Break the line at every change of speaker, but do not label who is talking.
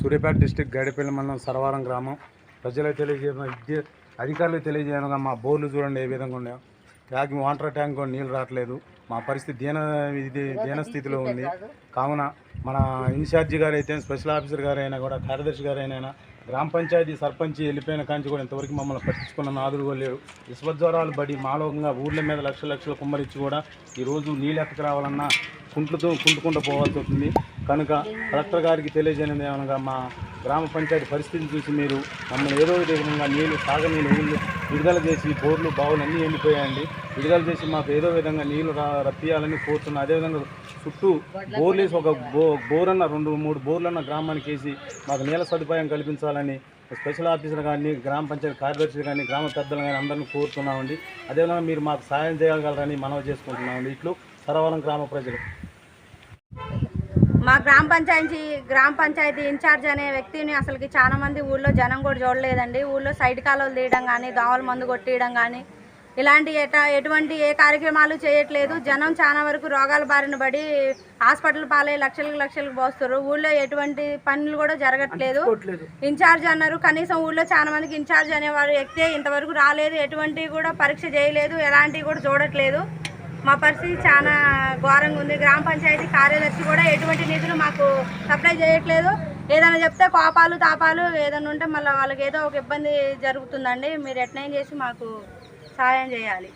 Suryapet district Gadipalli మండలం సరవారం గ్రామం. ప్రజలకు తెలియజేయడం విద్య అధికారులకు తెలియజేయడం మా బోర్లు చూడండి ఏ విధంగా ఉన్నాయో. ట్యాంక్ వాటర్ ట్యాంక్ కూడా నీళ్ళు రావట్లేదు. మా పరిస్థితి దీన ఇది దీన స్థితిలో ఉంది. కావున మన ఇన్ఛార్జి గారు అయితే స్పెషల్ ఆఫీసర్ గారైనా కూడా కార్యదర్శి గారైనా గ్రామ పంచాయతీ సర్పంచ్ వెళ్ళిపోయిన కాంచి కూడా ఇంతవరకు మమ్మల్ని పట్టించుకున్న నాదుడు కూడా లేరు విశ్వజ్వరాలు బడి మాలోకంగా ఊర్ల మీద లక్షల లక్షల కుమ్మరిచ్చి కూడా ఈరోజు నీళ్ళు ఎక్కడికి రావాలన్నా కుంట్లతో కుంటుకుంటూ పోవాల్సి వస్తుంది. కనుక కలెక్టర్ గారికి తెలియజేయడం ఏమనగా మా గ్రామ పంచాయతీ పరిస్థితిని చూసి మీరు మమ్మల్ని ఏదో విధంగా నీళ్ళు సాగనీళ్ళు ఊళ్ళు విడుదల చేసి బోర్లు బావులు అన్నీ ఎండిపోయాయండి. విడుదల చేసి మాకు ఏదో విధంగా నీళ్ళు రా రప్పియాలని కోరుతున్నాం అదేవిధంగా చుట్టూ బోర్లు వేసి ఒక బో బోరన్న రెండు మూడు బోర్లన్న గ్రామానికి వేసి మాకు నీళ్ళ సదుపాయం కల్పించాలని స్పెషల్ ఆఫీసర్ కానీ గ్రామ పంచాయతీ కార్యదర్శులు కానీ గ్రామ పెద్దలు కానీ అందరినీ కోరుతున్నామండి. అదేవిధంగా మీరు మాకు సాయం చేయగలరని మనవి చేసుకుంటున్నామండి. ఇట్లు సరవరం గ్రామ ప్రజలు.
మా గ్రామ పంచాయతీ గ్రామ పంచాయతీ ఇన్ఛార్జ్ అనే వ్యక్తిని అసలుకి చాలా మంది ఊళ్ళో జనం కూడా చూడలేదండి. ఊళ్ళో సైడ్ కాలువలు తీయడం కానీ దోమల మందు కొట్టేయడం కానీ ఇలాంటి ఎట ఎటువంటి ఏ కార్యక్రమాలు చేయట్లేదు. జనం చాలా వరకు రోగాల బారిన పడి హాస్పిటల్ పాలై లక్షలకు లక్షలకు పోస్తారు ఊళ్ళో ఎటువంటి పనులు కూడా జరగట్లేదు. ఇన్ఛార్జ్ అన్నారు. కనీసం ఊళ్ళో చాలా మందికి ఇన్ఛార్జ్ అనేవారు ఎక్కితే ఇంతవరకు రాలేదు. ఎటువంటి కూడా పరీక్ష చేయలేదు. ఎలాంటివి కూడా చూడట్లేదు. మా పరిస్థితి చాలా ఘోరంగా ఉంది. గ్రామ పంచాయతీ కార్యదర్శి కూడా ఎటువంటి నిధులు మాకు సప్లై చేయట్లేదు. ఏదైనా చెప్తే కోపాలు తాపాలు ఏదైనా ఉంటే మళ్ళీ వాళ్ళకి ఏదో ఒక ఇబ్బంది జరుగుతుందండి. మీరు ఎట్లయినా చేసి మాకు సహాయం చేయాలి.